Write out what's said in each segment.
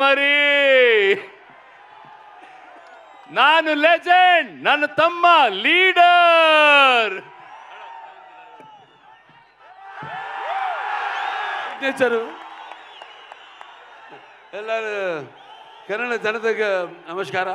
ಮರಿ. ನಾನು ಲೆಜೆಂಡ್ ನನ್ನ ತಮ್ಮ ಲೀಡರ್ ಸಿಗ್ನೇಚರು ಎಲ್ಲರೂ ಕನ್ನಡ ಜನತೆಗೆ ನಮಸ್ಕಾರ.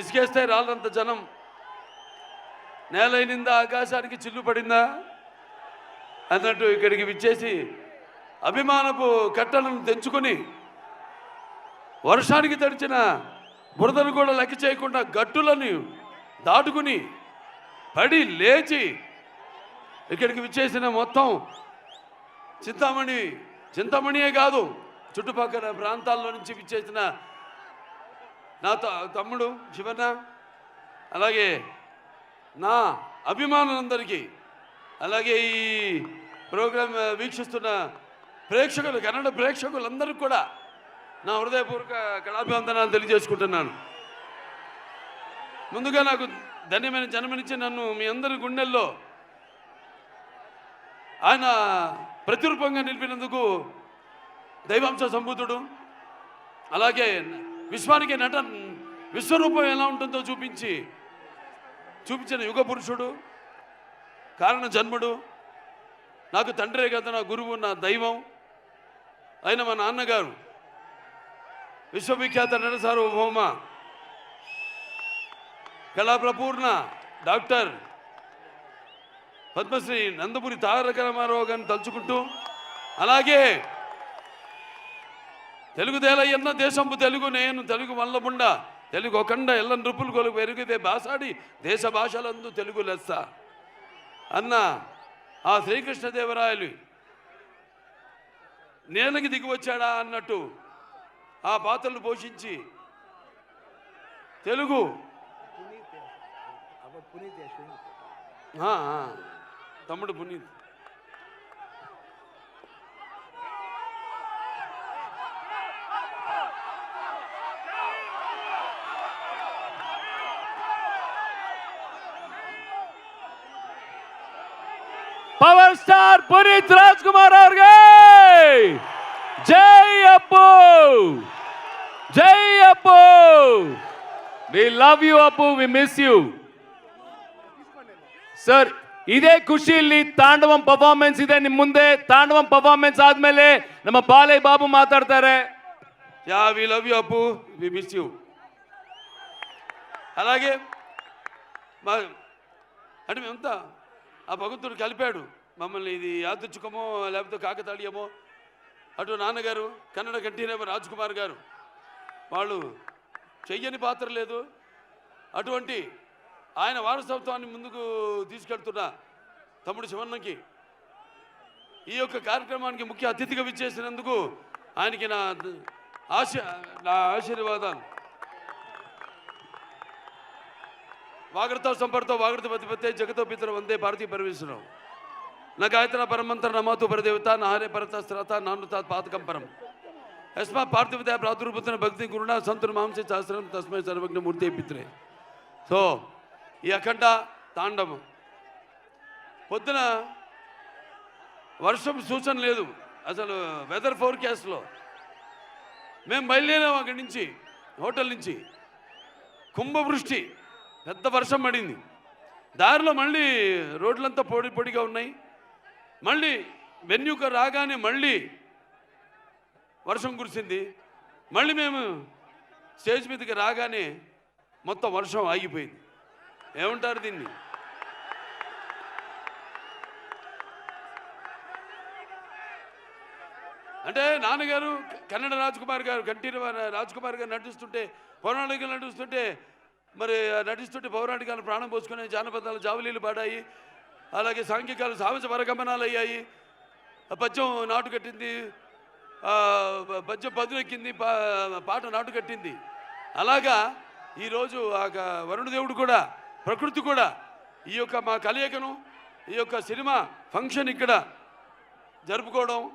ಇಸ್ಕೇಸ್ತಾ ಇರಾಲ್ರಂತ ಜನಂ నేలైనిందా ఆకాశానికి చిల్లు పడిందా? అన్నట్టు ఇక్కడికి విచ్చేసి అభిమానపు కట్టలను తెంచుకొని వర్షానికి తడిచిన బురదను కూడా లెక్క చేయకుండా గట్టులను దాటుకుని పడి లేచి ఇక్కడికి విచ్చేసిన మొత్తం చింతామణి చింతామణియే కాదు చుట్టుపక్కల ప్రాంతాల్లో నుంచి విచ్చేసిన నా త- తమ్ముడు శివన్న అలాగే నా అభిమానులందరికీ అలాగే ఈ ప్రోగ్రాం వీక్షిస్తున్న ప్రేక్షకులు కన్నడ ప్రేక్షకులందరికీ కూడా నా హృదయపూర్వక కళాభివందనాలు తెలియజేసుకుంటున్నాను. ముందుగా నాకు ధన్యమైన జన్మనిచ్చి నన్ను మీ అందరి గుండెల్లో ఆయన ప్రతిరూపంగా నిలిపినందుకు దైవాంశ సంబూతుడు అలాగే విశ్వానికి నట విశ్వరూపం ఎలా ఉంటుందో చూపించి చూపించిన యుగ పురుషుడు కారణ జన్ముడు. నాకు తండ్రే కదా నా గురువు నా దైవం. అయిన మా నాన్నగారు విశ్వవిఖ్యాత నడసార్వభౌమ కళాప్రపూర్ణ డాక్టర్ పద్మశ్రీ నందపురి తారక రామారావు గారిని తలుచుకుంటూ అలాగే తెలుగు దేలయ్యన్న దేశంపు తెలుగు నేను తెలుగు వల్లబుండా తెలుగు ఒకండ ఎల్ల నృపులు కొలుగు పెరిగితే బాసాడి దేశ భాషలందు తెలుగు లెస్స. అన్న ఆ శ్రీకృష్ణదేవరాయలు నేలకి దిగి వచ్చాడా అన్నట్టు ఆ పాత్రలు పోషించి తెలుగు. తమ్ముడు పునీత్. ಪುನೀತ್ ರಾಜ್ಕುಮಾರ್ ಅವ್ರಿಗೆ Jai Appu Jai Appu we love you Appu we miss you sir ಇದೇ ಖುಷಿಯಲ್ಲಿ ತಾಂಡವಂ ಪರ್ಫಾರ್ಮೆನ್ಸ್ ಇದೆ ನಿಮ್ ಮುಂದೆ ತಾಂಡವಂ ಪರ್ಫಾರ್ಮೆನ್ಸ್ ಆದ್ಮೇಲೆ ನಮ್ಮ ಬಾಲಯ್ಯ ಬಾಬು ಮಾತಾಡ್ತಾರೆ యా వి లవ్ యూ అప్పు వి మిస్ యూ అలాగే మా అంటే మేమంతా ఆ భగవంతుడు కలిపాడు మమ్మల్ని ఇది యాదృచ్ఛికమో లేకపోతే కాకతాళీయమో. అటు నాన్నగారు కన్నడ కంఠీరేమ రాజ్ కుమార్ గారు. వాళ్ళు చెయ్యని పాత్ర లేదు. అటువంటి ఆయన వారసత్వాన్ని ముందుకు తీసుకెళ్తున్న తమ్ముడు శివన్నకి ఈ యొక్క కార్యక్రమానికి ముఖ్య అతిథిగా విచ్చేసినందుకు ఆయనకి నా ఆశ నా ఆశీర్వాదాలు. వాగడతో సంపర్తో వాగ్రత పతిపతే జగతో పితరం వందే భారతీయ పరమేశ్వరం నా గాయత్ర పరమంతర నమాతు పరదేవత నా పరత శ్రత నానుత పాతకం పరం. యస్మా పార్థివదయ ప్రాదుర్భూతున్న భక్తి గురుణ సంతున మాంస శాస్త్రం తస్మై సర్వజ్ఞ మూర్తి పిత్రే. సో ఈ అఖండ తాండవం. పొద్దున వర్షం సూచన లేదు. అసలు వెదర్ ఫోర్కాస్ట్లో మేము బయలుదేరాము అక్కడి నుంచి హోటల్ నుంచి. కుంభవృష్టి పెద్ద వర్షం పడింది. దారిలో మళ్ళీ రోడ్లంతా పొడి పొడిగా ఉన్నాయి. మళ్ళీ వెన్యూక రాగానే మళ్ళీ వర్షం కురిసింది. మళ్ళీ మేము స్టేజ్ మీదకి రాగానే మొత్తం వర్షం ఆగిపోయింది. ఏమంటారు దీన్ని? అంటే నాన్నగారు కన్నడ రాజ్కుమార్ గారు కంటిన రాజ్కుమార్ గారు నటిస్తుంటే పౌరాణికలు నటిస్తుంటే మరి నటిస్తుంటే పౌరాణికాలు ప్రాణం పోసుకునే జానపదాలు జావలీలు పాడాయి. అలాగే సాంఘికాలు సాహస పరగమనాలు అయ్యాయి. పద్యం నాటు కట్టింది. పద్యం పదులెక్కింది పా- పాట నాటు కట్టింది. అలాగా ఈరోజు ఆ వరుణ వరుణదేవుడు కూడా ప్రకృతి కూడా ఈ యొక్క మా కలయికను ఈ యొక్క సినిమా ఫంక్షన్ ఇక్కడ జరుపుకోవడం.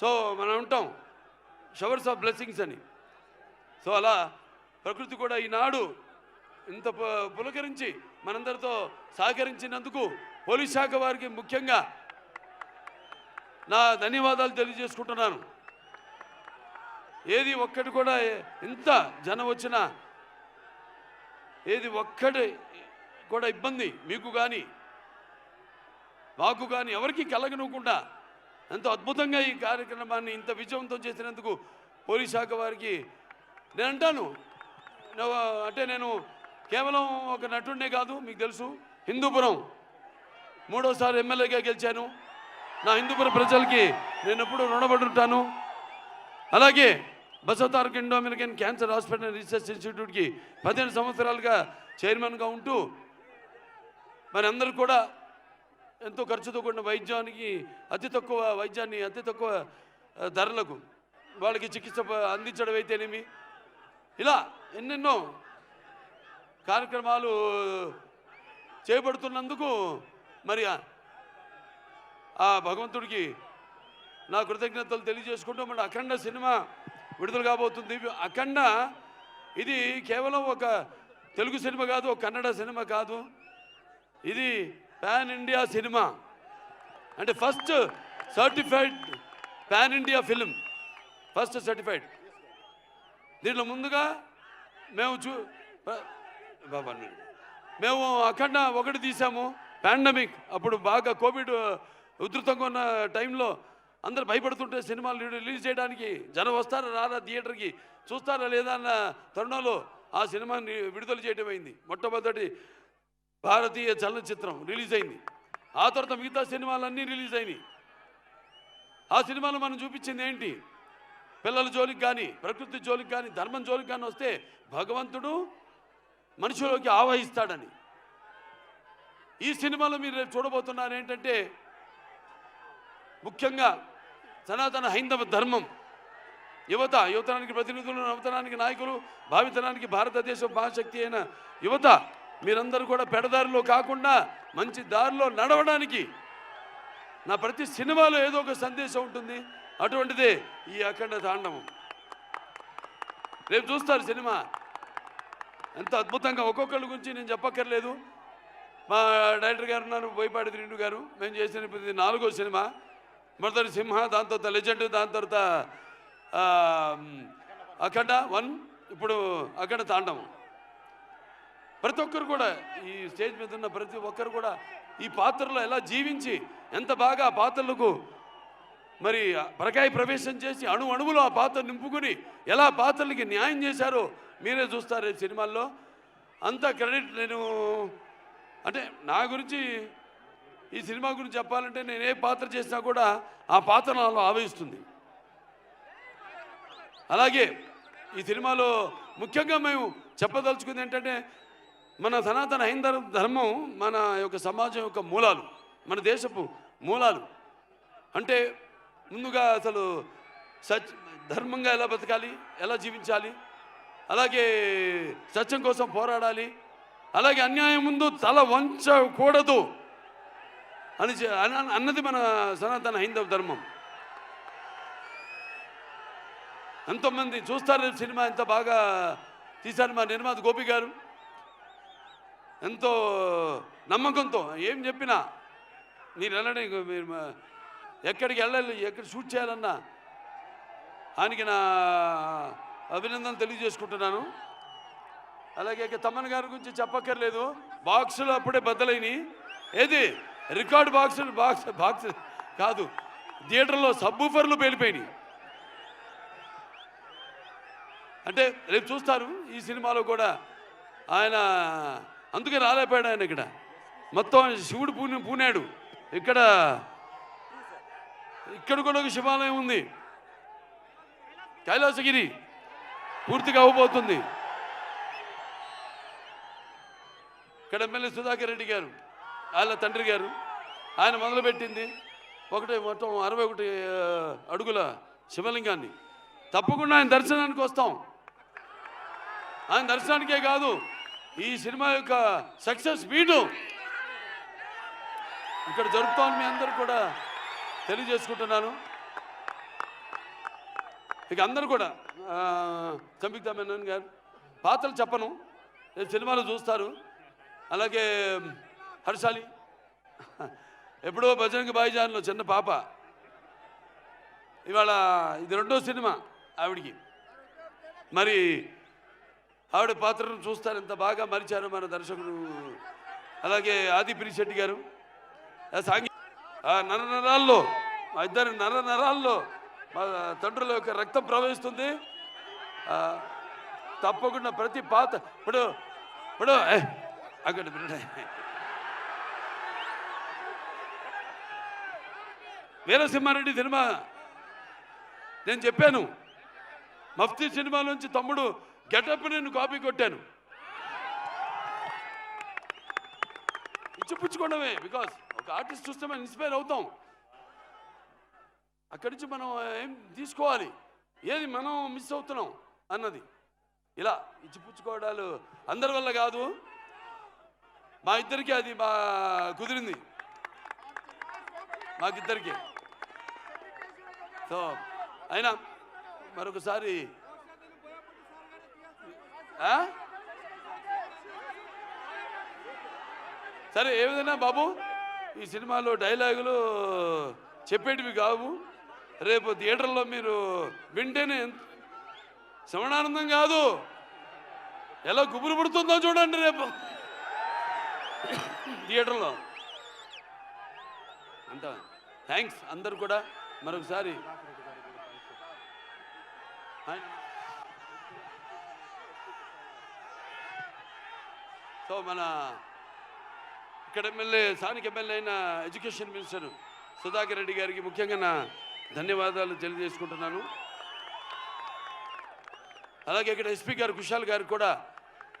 సో మనం ఉంటాం. షవర్స్ ఆఫ్ బ్లెస్సింగ్స్ అని. సో అలా ప్రకృతి కూడా ఈనాడు ఇంత పులకరించి మనందరితో సహకరించినందుకు పోలీస్ శాఖ వారికి ముఖ్యంగా నా ధన్యవాదాలు తెలియజేసుకుంటున్నాను. ఏది ఒక్కటి కూడా ఎంత జనం వచ్చినా ఏది ఒక్కటి కూడా ఇబ్బంది మీకు కానీ మాకు కానీ ఎవరికి కలగనుకుండా ఎంతో అద్భుతంగా ఈ కార్యక్రమాన్ని ఇంత విజయవంతం చేసినందుకు పోలీస్ శాఖ వారికి నేను అంటాను. అంటే నేను కేవలం ఒక నటుడినే కాదు మీకు తెలుసు. హిందూపురం మూడోసారి ఎమ్మెల్యేగా గెలిచాను. నా హిందూపురం ప్రజలకి నేను ఎప్పుడు రుణపడి ఉంటాను అలాగే Basavatarak Indo American cancer hospital research ఇన్స్టిట్యూట్కి పదిహేను సంవత్సరాలుగా చైర్మన్గా ఉంటూ మరి అందరూ కూడా ఎంతో ఖర్చుతో కూడిన వైద్యానికి అతి తక్కువ వైద్యాన్ని అతి తక్కువ ధరలకు వాళ్ళకి చికిత్స అందించడం అయితేనేమి. ఇలా ఎన్నెన్నో కార్యక్రమాలు చేపడుతున్నందుకు మరి ఆ- భగవంతుడికి నా కృతజ్ఞతలు తెలియజేసుకుంటూ మన అఖండ సినిమా విడుదల కాబోతుంది. అఖండ ఇది కేవలం ఒక తెలుగు సినిమా కాదు ఒక కన్నడ సినిమా కాదు. ఇది పాన్ ఇండియా సినిమా. అంటే first certified pan India film. First certified. దీంట్లో ముందుగా మేము చూ బాబా మేము అఖండ ఒకటి తీసాము. పాండమిక్ అప్పుడు బాగా కోవిడ్ ఉధృతంగా ఉన్న టైంలో అందరు భయపడుతుంటే సినిమాలు రిలీజ్ చేయడానికి జనం వస్తారా రారా థియేటర్కి చూస్తారా లేదా అన్న తరుణంలో ఆ సినిమాని విడుదల చేయడం అయింది. మొట్టమొదటి భారతీయ చలనచిత్రం రిలీజ్ అయింది. ఆ తర్వాత మిగతా సినిమాలన్నీ రిలీజ్ అయినాయి. ఆ సినిమాలో మనం చూపించింది ఏంటి? పిల్లల జోలికి కానీ ప్రకృతి జోలికి కానీ ధర్మం జోలికి కానీ వస్తే భగవంతుడు మనిషిలోకి ఆవహిస్తాడని. ఈ సినిమాలో మీరు రేపు చూడబోతున్నారు ఏంటంటే ముఖ్యంగా సనాతన హైందవ ధర్మం. యువత యువతరానికి ప్రతినిధులు నవతరానికి నాయకులు భావితరానికి భారతదేశం మహాశక్తి అయిన యువత మీరందరూ కూడా పెడదారిలో కాకుండా మంచి దారిలో నడవడానికి నా ప్రతి సినిమాలో ఏదో ఒక సందేశం ఉంటుంది. అటువంటిదే ఈ అఖండ తాండవం. రేపు చూస్తారు సినిమా. ఎంత అద్భుతంగా ఒక్కొక్కరి గురించి నేను చెప్పక్కర్లేదు. మా డైరెక్టర్ గారు ఉన్నారు బోయపాటి త్రిండు గారు. మేము చేసిన ఇప్పుడు ఇది నాలుగో సినిమా. మొదటి సింహ దాని తర్వాత లెజెండ్ దాని తర్వాత అఖండ వన్ ఇప్పుడు అఖండ తాండవం. ప్రతి ఒక్కరు కూడా ఈ స్టేజ్ మీద ఉన్న ప్రతి ఒక్కరు కూడా ఈ పాత్రలో ఎలా జీవించి ఎంత బాగా ఆ పాత్రలకు మరి పరకాయ ప్రవేశం చేసి అణు అణువులో ఆ పాత్ర నింపుకుని ఎలా పాత్రలకి న్యాయం చేశారో మీరే చూస్తారు ఈ సినిమాల్లో. అంత క్రెడిట్ నేను అంటే నా గురించి ఈ సినిమా గురించి చెప్పాలంటే నేను ఏ పాత్ర చేసినా కూడా ఆ పాత్ర నాలో ఆవహిస్తుంది. అలాగే ఈ సినిమాలో ముఖ్యంగా మేము చెప్పదలుచుకుంది ఏంటంటే మన సనాతన హైందవ ధర్మం మన యొక్క సమాజం యొక్క మూలాలు మన దేశపు మూలాలు. అంటే ముందుగా అసలు సచ్ ధర్మంగా ఎలా బతకాలి ఎలా జీవించాలి అలాగే సత్యం కోసం పోరాడాలి అలాగే అన్యాయం ముందు తల వంచకూడదు అని అన్న- అన్నది మన సనాతన హైందవ ధర్మం. ఎంతోమంది చూస్తారు సినిమా ఎంత బాగా తీశారు మా నిర్మాత గోపి గారు. ఎంతో నమ్మకంతో ఏం చెప్పినా మీరు వెళ్ళండి మీరు ఎక్కడికి వెళ్ళాలి ఎక్కడ షూట్ చేయాలన్నా. ఆయనకి నా అభినందనలు తెలియజేసుకుంటున్నాను. అలాగే ఇక తమ్మన్ గారి గురించి చెప్పక్కర్లేదు. బాక్సులు అప్పుడే బద్దలైనవి ఏది? రికార్డ్ బాక్సులు బాక్స్ బాక్స్ కాదు. థియేటర్లో సబ్బూఫర్లు పేలిపోయినాయి. అంటే రేపు చూస్తారు ఈ సినిమాలో కూడా. ఆయన అందుకే రాలేపాడు ఆయన ఇక్కడ. మొత్తం శివుడు పూని పూనాడు. ఇక్కడ ఇక్కడ కూడా ఒక శివాలయం ఉంది. కైలాసగిరి పూర్తిగా అవ్వబోతుంది ఇక్కడ ఎమ్మెల్యే సుధాకర్ రెడ్డి గారు వాళ్ళ తండ్రి గారు ఆయన మొదలుపెట్టింది ఒకటి మొత్తం అరవై ఒకటి అడుగుల శివలింగాన్ని. తప్పకుండా ఆయన దర్శనానికి వస్తాం. ఆయన దర్శనానికే కాదు ఈ సినిమా యొక్క సక్సెస్ మీటు ఇక్కడ జరుపుతామని మీ అందరూ కూడా తెలియజేసుకుంటున్నాను. ఇక అందరూ కూడా ఆ, సంయుక్త గారు. పాత్రలు చెప్పను సినిమాలు సినిమాలో చూస్తారు. అలాగే హర్షాలి ఎప్పుడో బజరంగ బాయిజాన్లో చిన్న పాప. ఇవాళ ఇది రెండో సినిమా ఆవిడికి. మరి ఆవిడ పాత్రను చూస్తారు ఎంత బాగా మరిచారు మన దర్శకుడు. అలాగే ఆదిపిరిశెట్టి గారు. ఆ సాంఘి నర నరాల్లో మా ఇద్దరి నర నరాల్లో మా తండ్రుల యొక్క రక్తం ప్రవహిస్తుంది. తప్పకుండా ప్రతి పాత్ర ఇప్పుడు ఇప్పుడు ఏ, అక్కడ పెట్టండి. వీరసింహారెడ్డి సినిమా. నేను చెప్పాను మఫ్తీ సినిమా నుంచి తమ్ముడు గెటప్ నేను కాపీ కొట్టాను. ఇచ్చిపుచ్చుకోవడమే బికాస్ ఒక ఆర్టిస్ట్ చూస్తే మనం ఇన్స్పైర్ అవుతాం. అక్కడి నుంచి మనం ఏం తీసుకోవాలి? ఏది మనం మిస్ అవుతున్నాం? అన్నది. ఇలా ఇచ్చిపుచ్చుకోవడాలు అందరి వల్ల కాదు. మా ఇద్దరికి అది మా కుదిరింది. మాకిద్దరికి. సో అయినా మరొకసారి సరే ఏ విధంగా బాబు? ఈ సినిమాలో డైలాగులు చెప్పేటివి కావు. రేపు థియేటర్లో మీరు వింటేనే శ్రవణానందం కాదు. ఎలా గుబురు పుడుతుందో చూడండి రేపు. థియేటర్లో. అంత. థ్యాంక్స్. అందరు కూడా మరొకసారి. సో మన ఇక్కడ ఎమ్మెల్యే స్థానిక ఎమ్మెల్యే అయిన ఎడ్యుకేషన్ మినిస్టర్ సుధాకర్ రెడ్డి గారికి ముఖ్యంగా నా ధన్యవాదాలు తెలియజేసుకుంటున్నాను. అలాగే ఇక్కడ ఎస్పీ గారు కుషాల్ గారు కూడా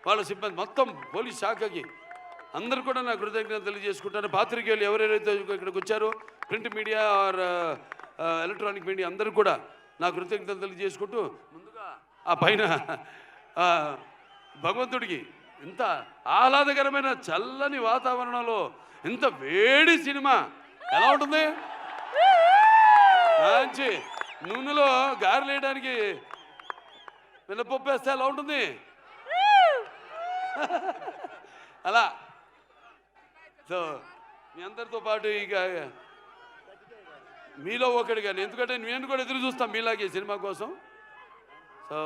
వాళ్ళ సిబ్బంది మొత్తం పోలీస్ శాఖకి అందరూ కూడా నా కృతజ్ఞతలు తెలియజేసుకుంటాను. పాత్రికేయులు ఎవరెవరైతే ఇక్కడికి వచ్చారో print media or electronic media అందరూ కూడా నా కృతజ్ఞతలు తెలియజేసుకుంటూ ముందుగా ఆ పైన భగవంతుడికి ఇంత ఆహ్లాదకరమైన చల్లని వాతావరణంలో ఇంత వేడి సినిమా ఎలా ఉంటుంది? మంచి నూనెలో గారెలు వేయడానికి మినపప్పు వేస్తే ఎలా ఉంటుంది? అలా సో మీ అందరితో పాటు ఇక మీలో ఒకటి కానీ ఎందుకంటే నేను కూడా ఎదురు చూస్తాను మీలాగే సినిమా కోసం. సో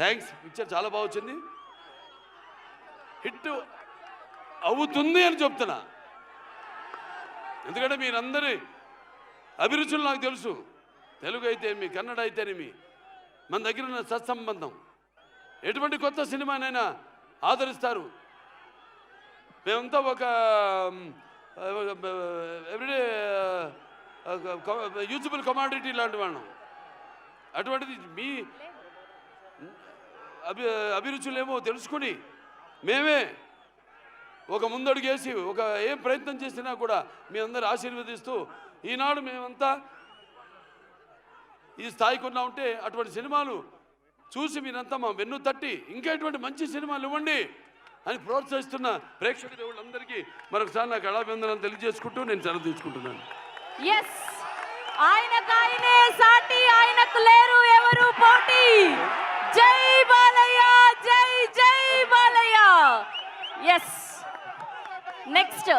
థ్యాంక్స్ పిక్చర్ చాలా బాగా వచ్చింది. హిట్ అవుతుంది అని చెప్తున్నా. ఎందుకంటే మీరందరి అభిరుచులు నాకు తెలుసు. తెలుగు అయితేనేమి కన్నడ అయితేనేమి మన దగ్గర ఉన్న సత్సంబంధం. ఎటువంటి కొత్త సినిమానైనా ఆదరిస్తారు. మేమంతా ఒక ఎవ్రీడే యూజబుల్ కమాడిటీ లాంటి వాళ్ళం. అటువంటిది మీ అభి అభిరుచులేమో తెలుసుకుని మేమే ఒక ముందడుగేసి ఒక ఏం ప్రయత్నం చేసినా కూడా మీ అందరు ఆశీర్వదిస్తూ ఈనాడు మేమంతా ఈ స్థాయికి ఉన్నా ఉంటే అటువంటి సినిమాలు చూసి మీరంతా మా వెన్ను తట్టి ఇంకా ఇటువంటి మంచి సినిమాలు ఇవ్వండి. అని ప్రోత్సహిస్తున్న ప్రేక్షక దేవుళ్ళందరికీ మరొకసారి నాకు కళాభివందనాలు తెలియజేసుకుంటూ నేను సెలవు తీసుకుంటున్నాను. ఎస్ ఆయనకు ఆయనే సాటి ఆయనకు లేరు ఎవరు పోటీ? జై బాలయ్య జై జై బాలయ్య. Yes next